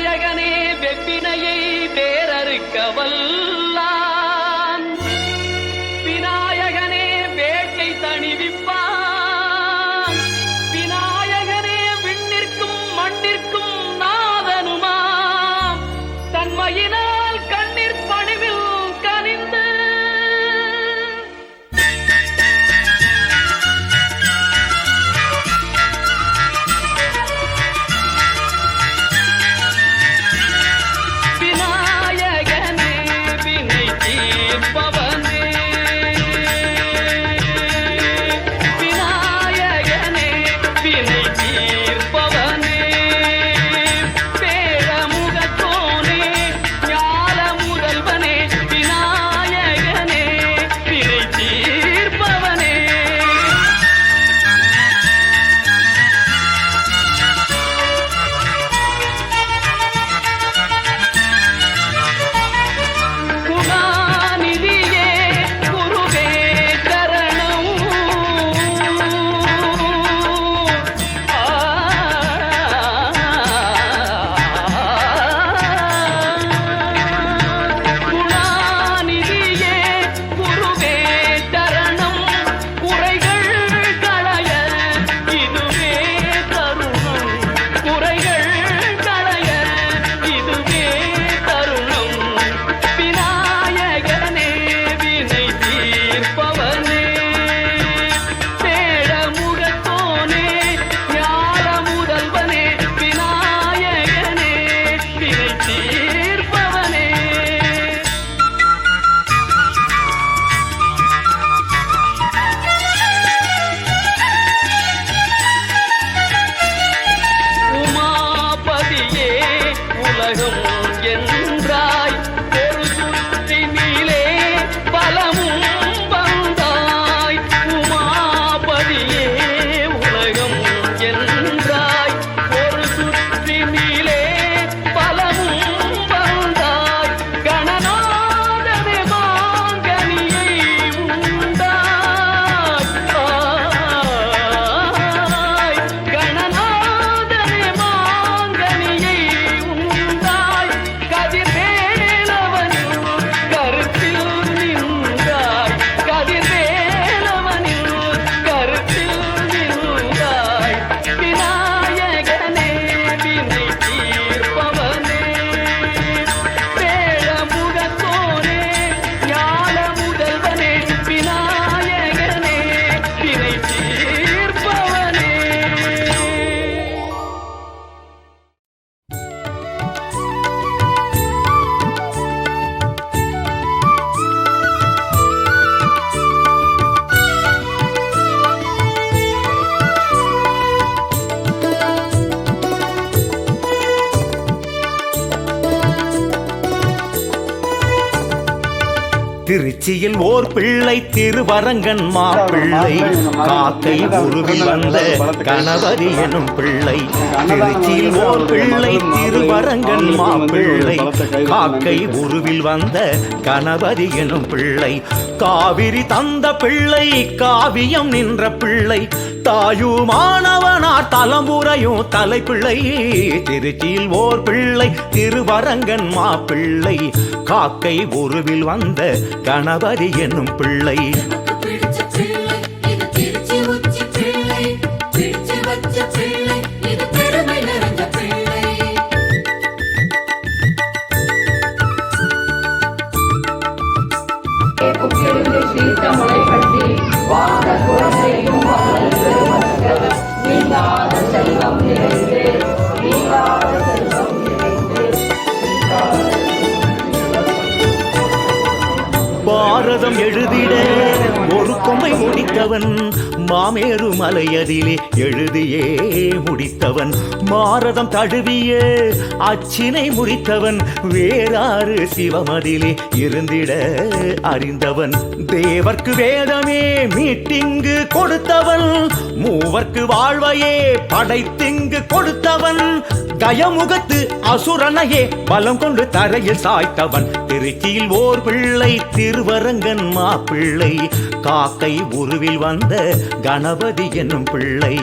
நாயகனே வெப்பினையை வேறறுக்க திருச்சியில் ஓர் பிள்ளை திருவரங்கன் மாப்பிள்ளை. காக்கை உருவில் வந்த கணபதி எனும் பிள்ளை. திருச்சியில் ஓர் பிள்ளை திருவரங்கன் மாப்பிள்ளை. காக்கை உருவில் வந்த கணபதி எனும் பிள்ளை. காவிரி தந்த பிள்ளை காவியம் நின்ற பிள்ளை. தாயுமானவனார் தலைமுறையும் தலைப்பிள்ளை. திருச்சியில் ஓர் பிள்ளை திருவரங்கன் மாப்பிள்ளை. காக்கை உருவில் வந்த கணபதி என்னும் பிள்ளை. பிடிச்ச பிள்ளை பாரதம் எழுதிட ஒரு கொம்பை முடித்தவன் மாமேரு மலையதிலே எழுதியே முடித்தவன். மாரதம் தழுவிய அச்சினை முடித்தவன் வேறாறு சிவமதிலே இருந்திட அறிந்தவன். தேவர்க்கு வேதமே மீட்டிங்கு கொடுத்தவன் மூவர்க்கு வாழ்வையே படைத்திங்கு கொடுத்தவன். கயமுகத்து அசுரனையே பலம் கொண்டு தரையில் சாய்த்தவன். திருச்சியில் ஓர் பிள்ளை திரு திருவரங்கன் மாப்பிள்ளை. காக்கை உருவில் வந்த கணபதி என்னும் பிள்ளை.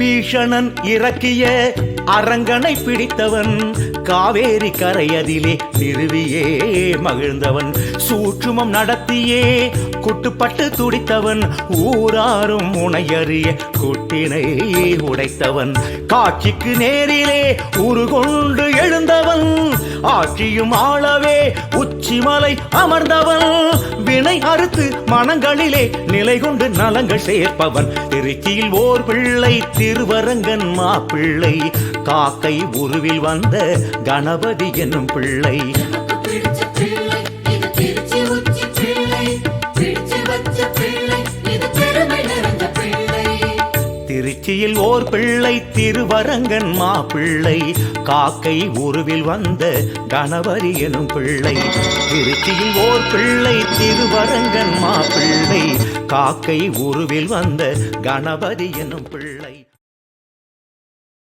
விபீஷணன் இறக்கிய. அரங்கனை பிடித்தவன் காவேரி கரையதிலே நிறுவியே மகிழ்ந்தவன். சூற்றுமம் நடத்தியே குட்டுப்பட்டு துடித்தவன். ஊராரும் முனையறிய குட்டினை உடைத்தவன். காட்சிக்கு நேரிலே உருகொண்டு எழுந்தவன். ஆட்சியும் ஆளவே உச்சிமலை அமர்ந்தவன். வினை அறுத்து மனங்களிலே நிலை கொண்டு நலங்கள் சேர்ப்பவன். திருச்சியில் ஓர் பிள்ளை திருவரங்கன் மாப்பிள்ளை. காக்கை உருவில் வந்த கணபதி என்னும் பிள்ளை. திருச்சியில் ஓர் பிள்ளை திருவரங்கன் மாப்பிள்ளை காக்கை உருவில் வந்த கணவரி எனும் பிள்ளை. திருச்சியில் ஓர் பிள்ளை திருவரங்கன் மாப்பிள்ளை காக்கை உருவில் வந்த கணபதி எனும் பிள்ளை.